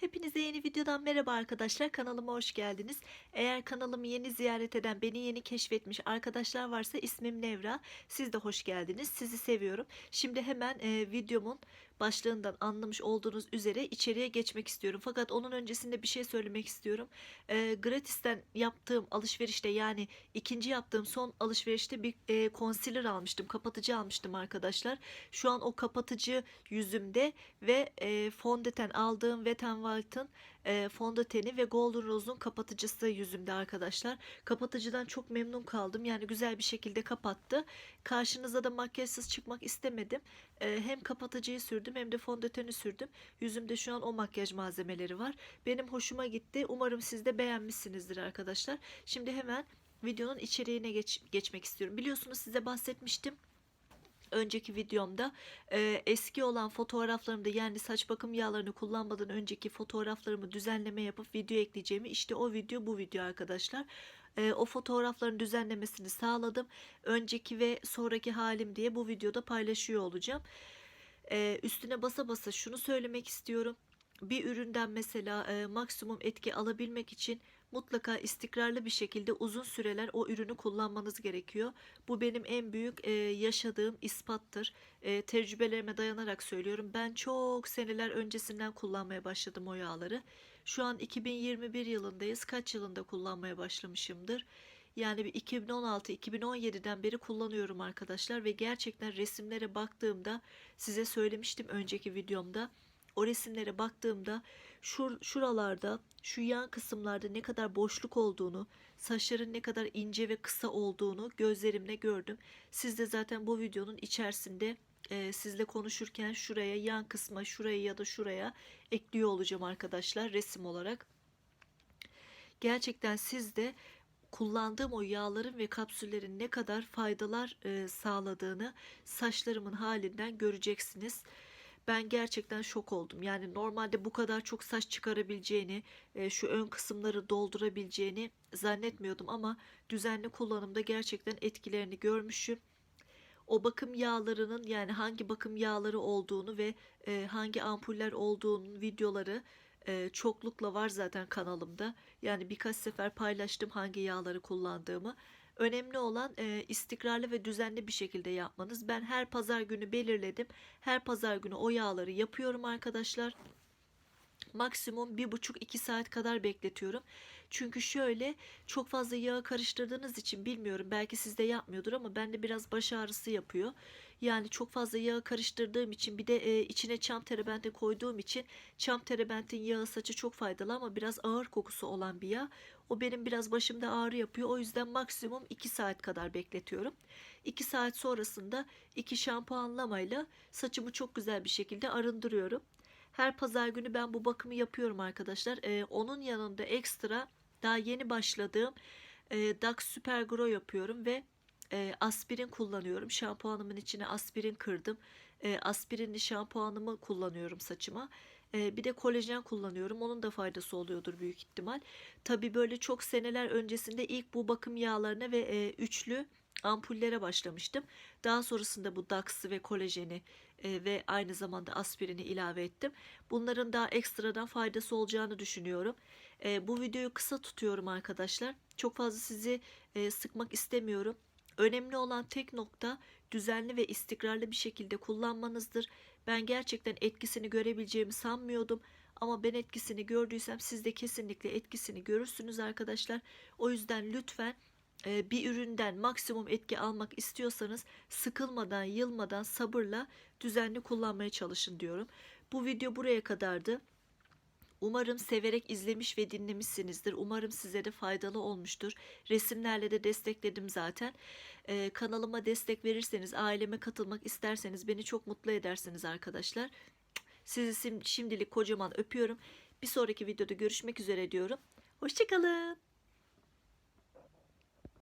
Hepinize yeni videodan merhaba arkadaşlar. Kanalıma hoş geldiniz. Eğer kanalımı yeni ziyaret eden, beni yeni keşfetmiş arkadaşlar varsa ismim Nevra. Siz de hoş geldiniz. Sizi seviyorum. Şimdi hemen e, videomun başlığından anlamış olduğunuz üzere içeriye geçmek istiyorum. Fakat onun öncesinde bir şey söylemek istiyorum. E, gratisten yaptığım alışverişte yani ikinci yaptığım son alışverişte bir e, concealer almıştım. Kapatıcı almıştım arkadaşlar. Şu an o kapatıcı yüzümde ve e, fondöten aldığım Wet n Wild'ın e, fondöteni ve Golden Rose'un kapatıcısı yüzümde arkadaşlar. Kapatıcıdan çok memnun kaldım. Yani güzel bir şekilde kapattı. Karşınıza da makyajsız çıkmak istemedim. E, hem kapatıcıyı sürdüm hem de fondöteni sürdüm. Yüzümde şu an o makyaj malzemeleri var. Benim hoşuma gitti. Umarım siz de beğenmişsinizdir arkadaşlar. Şimdi hemen videonun içeriğine geç, geçmek istiyorum. Biliyorsunuz size bahsetmiştim önceki videomda e, eski olan fotoğraflarımda yani saç bakım yağlarını kullanmadan önceki fotoğraflarımı düzenleme yapıp video ekleyeceğimi işte o video bu video arkadaşlar. E, o fotoğrafların düzenlemesini sağladım. Önceki ve sonraki halim diye bu videoda paylaşıyor olacağım. E, üstüne basa basa şunu söylemek istiyorum. Bir üründen mesela e, maksimum etki alabilmek için mutlaka istikrarlı bir şekilde uzun süreler o ürünü kullanmanız gerekiyor. Bu benim en büyük e, yaşadığım ispattır. E, tecrübelerime dayanarak söylüyorum. Ben çok seneler öncesinden kullanmaya başladım o yağları. Şu an 2021 yılındayız. Kaç yılında kullanmaya başlamışımdır? Yani bir 2016-2017'den beri kullanıyorum arkadaşlar ve gerçekten resimlere baktığımda size söylemiştim önceki videomda. O resimlere baktığımda şur, şuralarda, şu yan kısımlarda ne kadar boşluk olduğunu, saçların ne kadar ince ve kısa olduğunu gözlerimle gördüm. Siz de zaten bu videonun içerisinde e, sizle konuşurken şuraya, yan kısma, şuraya ya da şuraya ekliyor olacağım arkadaşlar resim olarak. Gerçekten siz de kullandığım o yağların ve kapsüllerin ne kadar faydalar e, sağladığını saçlarımın halinden göreceksiniz. Ben gerçekten şok oldum. Yani normalde bu kadar çok saç çıkarabileceğini, e, şu ön kısımları doldurabileceğini zannetmiyordum ama düzenli kullanımda gerçekten etkilerini görmüşüm. O bakım yağlarının yani hangi bakım yağları olduğunu ve e, hangi ampuller olduğunun videoları e, çoklukla var zaten kanalımda. Yani birkaç sefer paylaştım hangi yağları kullandığımı. Önemli olan e, istikrarlı ve düzenli bir şekilde yapmanız. Ben her pazar günü belirledim. Her pazar günü o yağları yapıyorum arkadaşlar. Maksimum bir buçuk iki saat kadar bekletiyorum. Çünkü şöyle çok fazla yağı karıştırdığınız için bilmiyorum belki sizde yapmıyordur ama bende biraz baş ağrısı yapıyor. Yani çok fazla yağı karıştırdığım için bir de e, içine çam terebente koyduğum için çam terebentin yağı saçı çok faydalı ama biraz ağır kokusu olan bir yağ. O benim biraz başımda ağrı yapıyor. O yüzden maksimum 2 saat kadar bekletiyorum. 2 saat sonrasında 2 şampuanlamayla saçımı çok güzel bir şekilde arındırıyorum. Her pazar günü ben bu bakımı yapıyorum arkadaşlar. Ee, onun yanında ekstra daha yeni başladığım e, Dax Super Grow yapıyorum ve e, aspirin kullanıyorum. Şampuanımın içine aspirin kırdım. E, aspirinli şampuanımı kullanıyorum saçıma. E, bir de kolajen kullanıyorum. Onun da faydası oluyordur büyük ihtimal. Tabi böyle çok seneler öncesinde ilk bu bakım yağlarına ve e, üçlü ampullere başlamıştım. Daha sonrasında bu Dax'ı ve kolajeni e, ve aynı zamanda aspirini ilave ettim. Bunların daha ekstradan faydası olacağını düşünüyorum. E, bu videoyu kısa tutuyorum arkadaşlar. Çok fazla sizi e, sıkmak istemiyorum. Önemli olan tek nokta düzenli ve istikrarlı bir şekilde kullanmanızdır. Ben gerçekten etkisini görebileceğimi sanmıyordum. Ama ben etkisini gördüysem siz de kesinlikle etkisini görürsünüz arkadaşlar. O yüzden lütfen bir üründen maksimum etki almak istiyorsanız sıkılmadan, yılmadan sabırla düzenli kullanmaya çalışın diyorum. Bu video buraya kadardı. Umarım severek izlemiş ve dinlemişsinizdir. Umarım size de faydalı olmuştur. Resimlerle de destekledim zaten. Ee, kanalıma destek verirseniz, aileme katılmak isterseniz beni çok mutlu edersiniz arkadaşlar. Sizi şimdilik kocaman öpüyorum. Bir sonraki videoda görüşmek üzere diyorum. Hoşçakalın.